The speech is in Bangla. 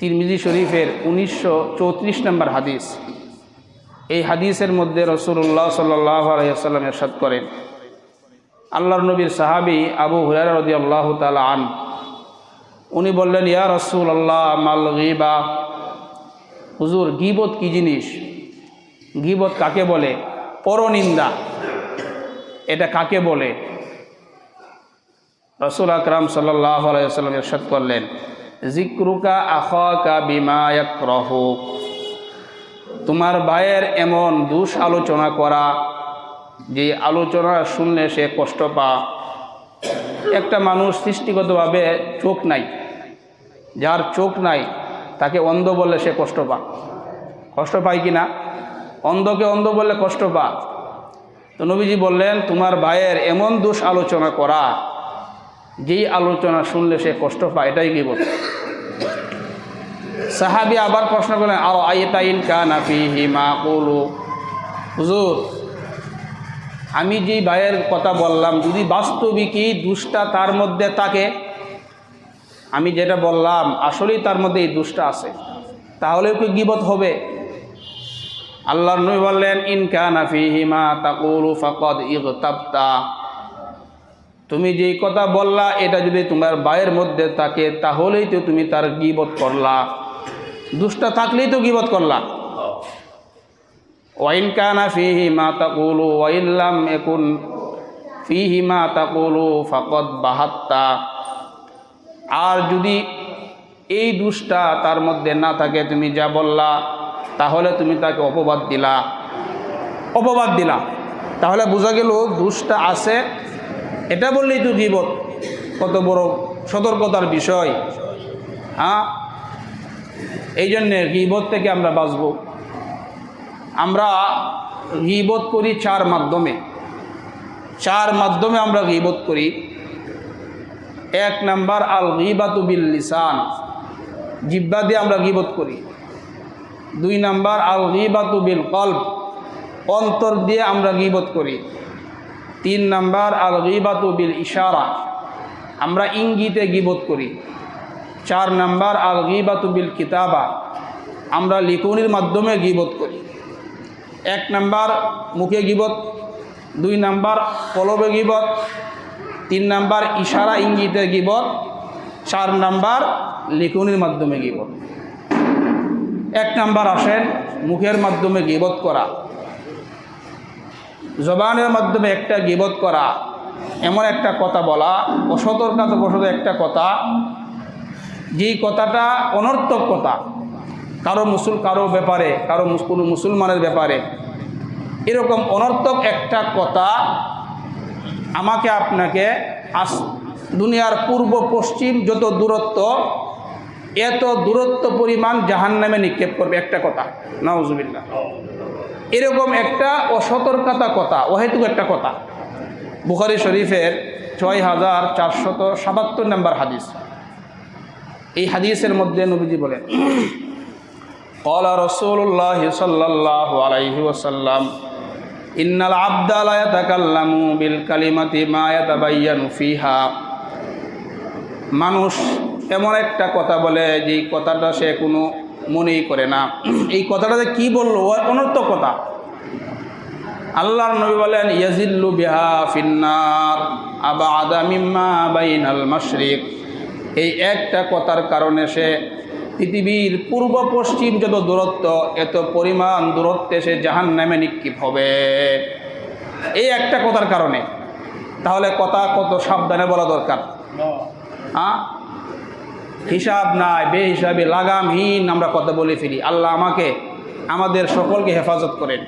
তিরমিজি শরীফের উনিশশো চৌত্রিশ নম্বর হাদিস। এই হাদিসের মধ্যে রসুল্লাহ সাল্লাহ আলাইসাল্লাম এরশাদ করেন, আল্লাহর নবীর সাহাবি আবু হুরার রদি আল্লাহ তালা আন, উনি বললেন, ইয়া রসুল আল্লাহ মাল গিবা? হুজুর, গিবত কি জিনিস? গিবত কাকে বলে? পরনিন্দা। এটা কাকে বলে? রসুল আকরাম সাল্লাহ আলাইসাল্লাম এরশাদ করলেন জিক্রুকা আখা বিমায়ক রহ তোমার ভাইয়ের এমন দুষ আলোচনা করা, যে আলোচনা শুনলে সে কষ্ট পা একটা মানুষ সৃষ্টিগতভাবে চোখ নাই। যার চোখ নাই, তাকে অন্ধ বললে সে কষ্ট পা কষ্ট পায় কি না অন্ধকে অন্ধ বললে কষ্ট পা তো নবীজি বললেন, তোমার ভাইয়ের এমন দোষ আলোচনা করা যেই আলোচনা শুনলে সে কষ্ট পায়, এটাই বল সাহাবি আবার প্রশ্ন করলেন আর আইতাইন কানা ফিহি মা কুলু? হুজুর, আমি যেই ভাইয়ের কথা বললাম, যদি বাস্তবিকই দুষ্টা তার মধ্যে থাকে, আমি যেটা বললাম, আসলেই তার মধ্যে এই দুষ্টা আছে, তাহলেও কি গিবত হবে? আল্লাহ নবী বললেন, ইন কানা ফিহি মা তাকুলু ফাকাদ ইগতাবতা। তুমি যেই কথা বললা, এটা যদি তোমার বায়ের মধ্যে থাকে, তাহলেই তো তুমি তার গিবত করলা। দুষ্টা থাকলেই তো গিবত করলা। ওয়াইন কানা ফিহি মা তাকুলু ওয়াইল্লাম একুন ফিহি মা তাকুলু ফাকদ বাহাত্তা। আর যদি এই দুষ্টা তার মধ্যে না থাকে, তুমি যা বললা, তাহলে তুমি তাকে অপবাদ দিলা। অপবাদ দিলা। তাহলে বোঝা গেল দুষ্টা আছে এটা বললেই তো গিবত। কত বড় সতর্কতার বিষয়। হ্যাঁ? এই জন্যে গিবত থেকে আমরা বাঁচব। আমরা গিবত করি চার মাধ্যমে। চার মাধ্যমে আমরা গিবত করি। এক নাম্বার আল গিবাতু বিল লিসান জিব্বা দিয়ে আমরা গিবত করি। দুই নাম্বার আল গিবাতু বিল কল্প অন্তর দিয়ে আমরা গিবত করি। তিন নাম্বার আল গিবাতু বিল ইশারা আমরা ইঙ্গিতে গিবত করি। চার নাম্বার আল গিবাতু বিল কিতাবা আমরা লিখনির মাধ্যমে গিবত করি। এক নাম্বার, মুখে গিবত। দুই নাম্বার, কলবে গিবত। তিন নাম্বার, ইশারা ইঙ্গিতে গিবত। চার নাম্বার, লিখনির মাধ্যমে গিবত। এক নাম্বার আসেন, মুখের মাধ্যমে গিবত করা। জবানের মাধ্যমে একটা গিবত করা, এমন একটা কথা বলা অসতর্কতা বশত একটা কথা, যেই কথাটা অনর্থক কথা, কারও মুসুল, কারও ব্যাপারে, কারও কোনো মুসলমানের ব্যাপারে, এরকম অনর্থক একটা কথা আমাকে আপনাকে আস, দুনিয়ার পূর্ব পশ্চিম যত দূরত্ব, এত দূরত্ব পরিমাণ জাহান নামে নিক্ষেপ করবে একটা কথা। নওয়াজুবিল্লা এরকম একটা অসতর্কতা কথা, অহেতুক একটা কথা। বুখারি শরীফের ছয় হাজার চারশত সাতাত্তর নম্বর হাদিস। এই হাদিসের মধ্যে নবীজি বলেন কলা রসুল্লাহ সাল্লাহ আলাইহি ওসাল্লাম ইন্নাল আব্দাল আয়াতাকাল্লামু বিল কালিমাতি মা আয়াতাবাইয়ানু ফিহা। মানুষ এমন একটা কথা বলে যে কথাটা সে কোনো মনেই করে না। এই কথাটাতে কি বলল? অনর্থক কথা। আল্লাহর নবী বলেন ইয়াজিল্লু বিহা ফিন্নার আবা আদামিম্মা বাইনাল মাশরিক। এই একটা কথার কারণে সে পৃথিবীর পূর্ব পশ্চিম যত দূরত্ব এত পরিমাণ দূরত্বে সে জাহান নামে নিক্ষিপ হবে। এই একটা কথার কারণে। তাহলে কথা কত সাবধানে বলা দরকার। হ্যাঁ হিসাব নাই বে হিসাবে লাগামহীন আমরা কথা বলে ফেলি। আল্লাহ আমাকে, আমাদের সকলকে হেফাজত করেন।